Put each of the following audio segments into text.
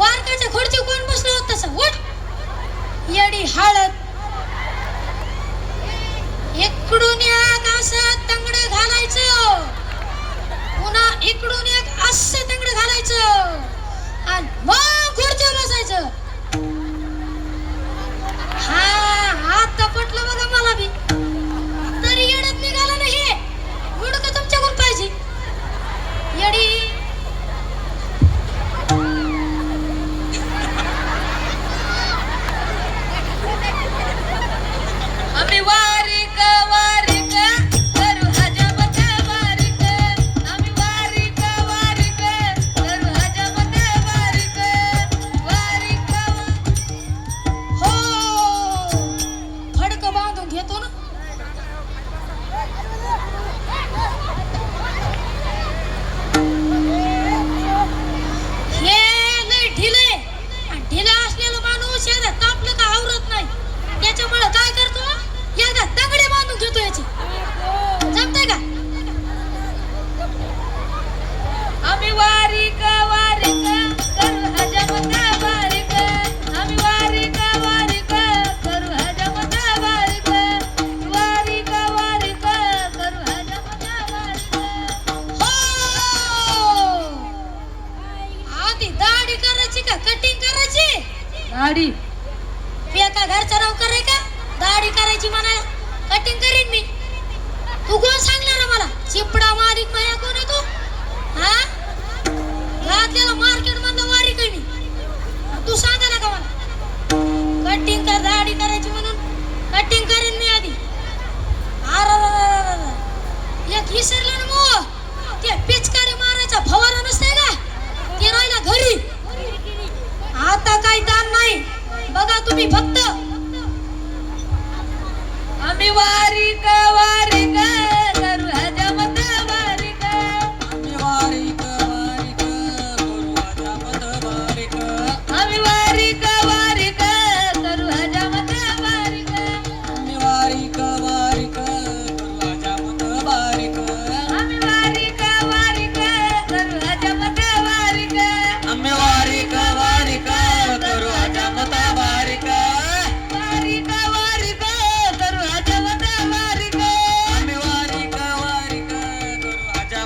वारकाच्या खुर्ची कोण बसलो तस? उठ! येडी हळद. इकडून एक असं तंगड घालायचं. पुन्हा इकडून एक असं तंगड घालायचं. आणि मग खुर्ची बसायचं. हा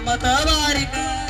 మమత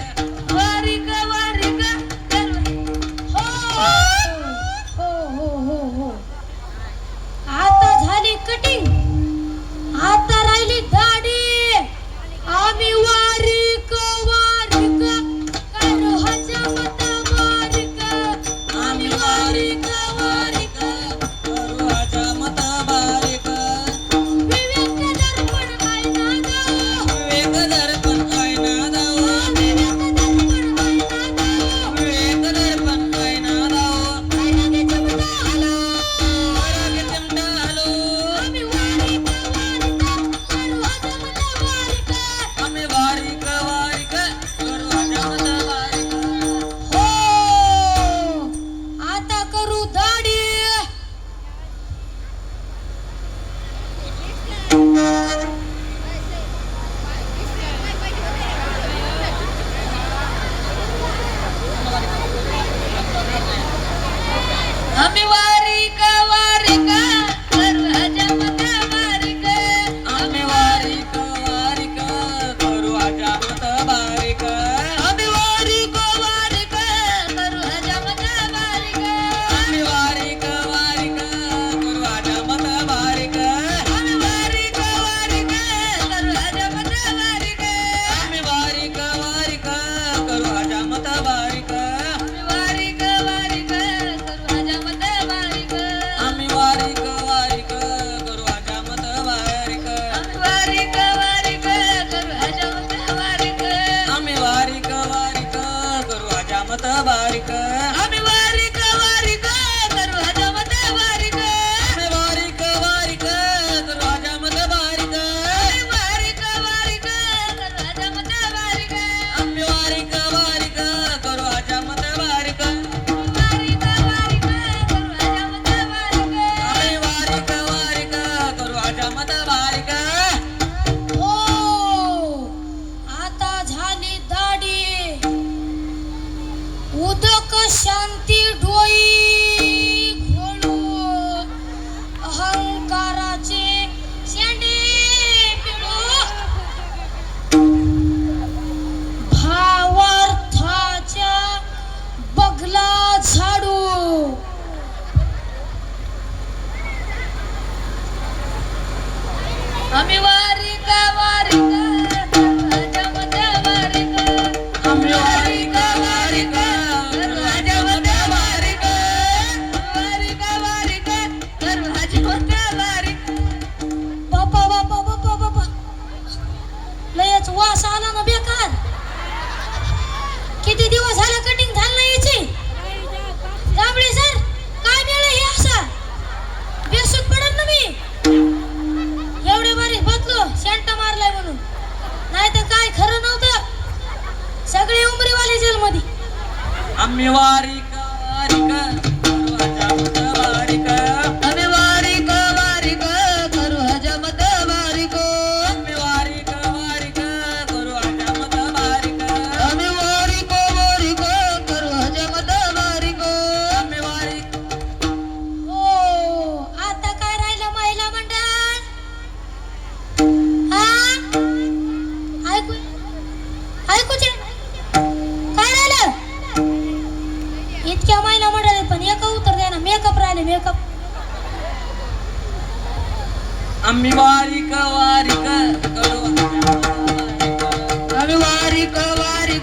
me was. America. கருவாரி கோவாரி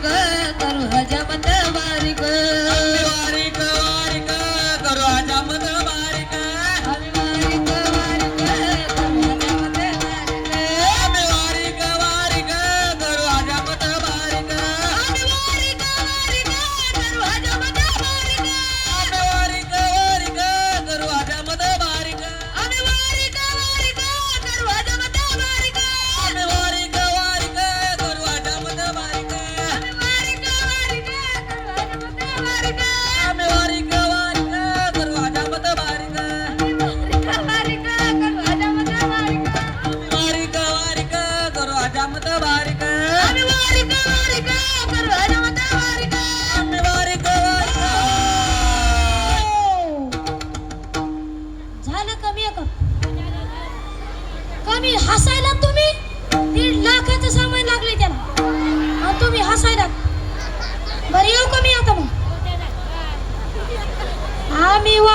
बरं येऊ